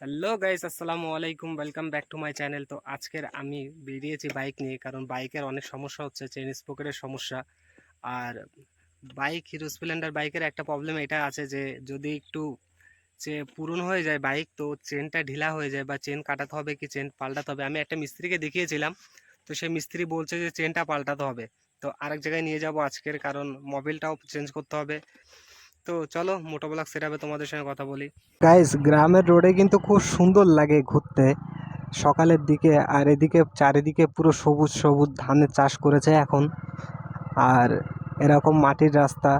Hello guys, আসসালামু আলাইকুম, welcome back to my channel. তো আজকের আমি বেরিয়েছি বাইক নিয়ে, কারণ বাইকের অনেক সমস্যা হচ্ছে চেন স্পোকেটের সমস্যা। আর বাইক, হিরো স্প্লেন্ডার বাইকের একটা প্রবলেম এটা আছে যে, যদি একটু যে পুরনো হয়ে যায় বাইক, তো চেনটা ঢিলা হয়ে যায় বা চেন কাটাতে হবে কি চেন পাল্টাতে হবে? আমি একটা মিস্ত্রিকে দেখিয়েছিলাম, তো সেই মিস্ত্রি বলছে যে চেনটা পাল্টাতে হবে। তো আরেক জায়গায় নিয়ে যাব আজকের, কারণ মোবিলটাও চেঞ্জ করতে হবে। তো চলো মোটোব্লগ সেটাবে তোমাদের সঙ্গে কথা বলি। গাইস গ্রামের রোডে কিন্তু খুব সুন্দর লাগে ঘুরতে। সকালের দিকে আর এদিকে, চারিদিকে পুরো সবুজ সবুজ ধানের চাষ করেছে এখন। আর এরকম মাটির রাস্তা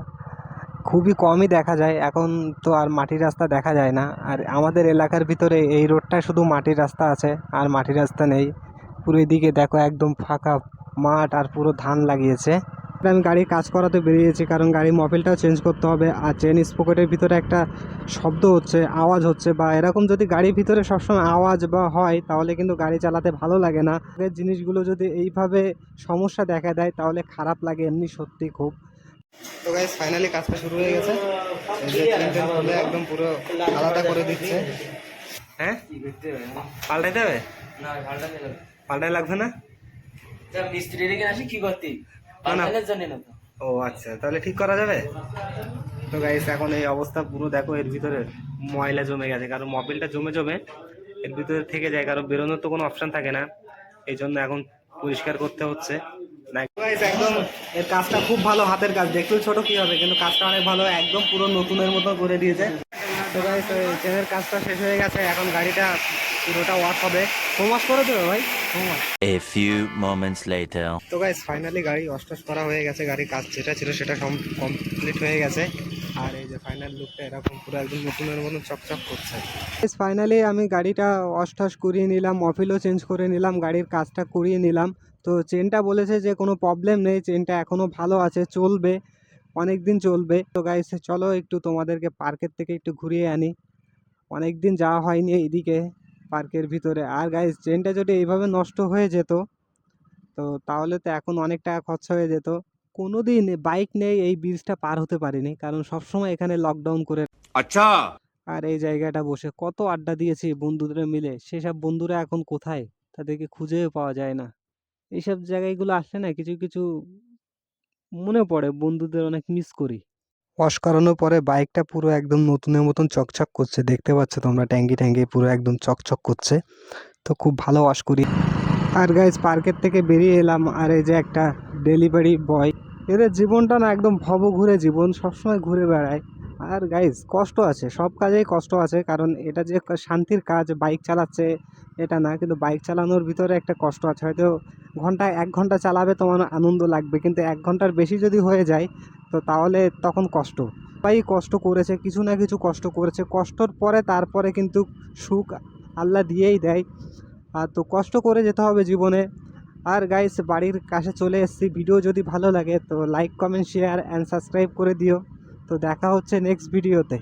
খুবই কমই দেখা যায়। এখন তো আর মাটির রাস্তা দেখা যায় না। আর আমাদের এলাকার ভিতরে এই রোডটা শুধু মাটির রাস্তা আছে, আর মাটির রাস্তা নেই। পুরো এদিকে দেখো একদম ফাঁকা মাঠ আর পুরো ধান লাগিয়েছে। আমি গাড়ির কাজ করাতে বেরিয়েছি কারণ গাড়ির মোবিলটাও চেঞ্জ করতে হবে আর চেন স্পকেটের ভিতরে একটা শব্দ হচ্ছে আওয়াজ হচ্ছে বা এরকম যদি গাড়ির ভিতরে সবসময় আওয়াজ বা হয় তাহলে কিন্তু গাড়ি চালাতে ভালো লাগে না। জিনিসগুলো যদি এইভাবে সমস্যা দেখা দেয় তাহলে খারাপ লাগে এমনি সত্যি খুব। তো গাইজ ফাইনালি কাজটা শুরু হয়ে গেছে। একদম পুরো আলাদা করে দিচ্ছে। হ্যাঁ? পাল্টাইতে হবে? পাল্টাই লাগবে না? মিস্ত্রি রেখে আসি কি করতি? ও আচ্ছা তাহলে ঠিক করা যাবে? তো গাইস এখন এই অবস্থা পুরো দেখো এর ভিতরে ময়লা জমে গেছে। কারণ মোবিলটা জমে জমে এর ভিতরে থেকে যায় কারণ বেরোনোর তো কোনো অপশন থাকে না। এই জন্য এখন পরিষ্কার করতে হচ্ছে। একদম এর কাজটা খুব ভালো হাতের কাজ। দেখলেও ছোট কি হবে কিন্তু কাজটা অনেক ভালো একদম পুরো নতুনের মতো করে দিয়েছে। তো গাইস ট্রেনের কাজটা শেষ হয়ে গেছে এখন গাড়িটা পুরোটা ওয়াশ হবে। হোম ওয়াশ করে দেবে ভাই? Home wash A few moments later. তো গাইস ফাইনালি গাড়ি অস্টাস করা হয়ে গেছে গাড়ির কাজ যেটা ছিল সেটা কমপ্লিট হয়ে গেছে। আর এই যে ফাইনাল লুকটা এরকম পুরো একদম নতুনের মতন চকচক করছে। ফাইনালি আমি গাড়িটা অস্টাস করিয়ে নিলাম অফিলও চেঞ্জ করে নিলাম গাড়ির কাজটা করিয়ে নিলাম। তো চেনটা বলেছে যে কোনো প্রবলেম নেই চেনটা এখনও ভালো আছে চলবে। অনেক দিন চলবে। তো গাইস চলো একটু তোমাদেরকে পার্কের থেকে একটু ঘুরিয়ে আনি। অনেক দিন যাওয়া হয়নি এইদিকে পার্কের ভিতরে। আর গাইস ট্রেনটা যদি এইভাবে নষ্ট হয়ে যেত তো তাহলে তো এখন অনেক টাকা খরচা হয়ে যেত। কোনো দিন বাইক নেই এই ব্রিজটা পার হতে পারিনি কারণ সবসময় এখানে লকডাউন করে আচ্ছা। আর এই জায়গাটা বসে কত আড্ডা দিয়েছি বন্ধুদের মিলে। সেসব বন্ধুরা এখন কোথায়? তাদেরকে খুঁজেও পাওয়া যায় না। এইসব জায়গাগুলো আসলে না কিছু কিছু মনে পড়ে, বন্ধুদের অনেক মিস করি। ওয়াশ করানোর পরে বাইকটা পুরো একদম নতুনের মতন চকচক করছে। দেখতে পাচ্ছ তোমরা ট্যাঙ্কি ট্যাঙ্কি পুরো একদম চকচক করছে। তো খুব ভালো ওয়াশ করি। আর গাইজ পার্কের থেকে বেরিয়ে এলাম। আর এই যে একটা ডেলিভারি বয় এদের জীবনটা না একদম ভব ঘুরে জীবন, সবসময় ঘুরে বেড়ায়। আর গাইজ কষ্ট আছে, সব কাজেই কষ্ট আছে। কারণ এটা যে শান্তির কাজ বাইক চালাচ্ছে, এটা না। কিন্তু বাইক চালানোর ভিতরে একটা কষ্ট আছে। হয়তো ঘণ্টা এক ঘণ্টা চালাবে তোমার আনন্দ লাগবে। কিন্তু এক ঘণ্টার বেশি যদি হয়ে যায়, তো তাহলে তখন কষ্ট। সবাই কষ্ট করেছে, কিছু না কিছু কষ্ট করেছে। কষ্টর পরে তারপরে কিন্তু সুখ আল্লাহ দিয়েই দেয়। আর তো কষ্ট করে যেতে হবে জীবনে। আর গাইস বাড়ির কাছে চলে এসেছি। ভিডিও যদি ভালো লাগে, তো like comment share and subscribe করে দিও। তো দেখা হচ্ছে নেক্সট ভিডিওতে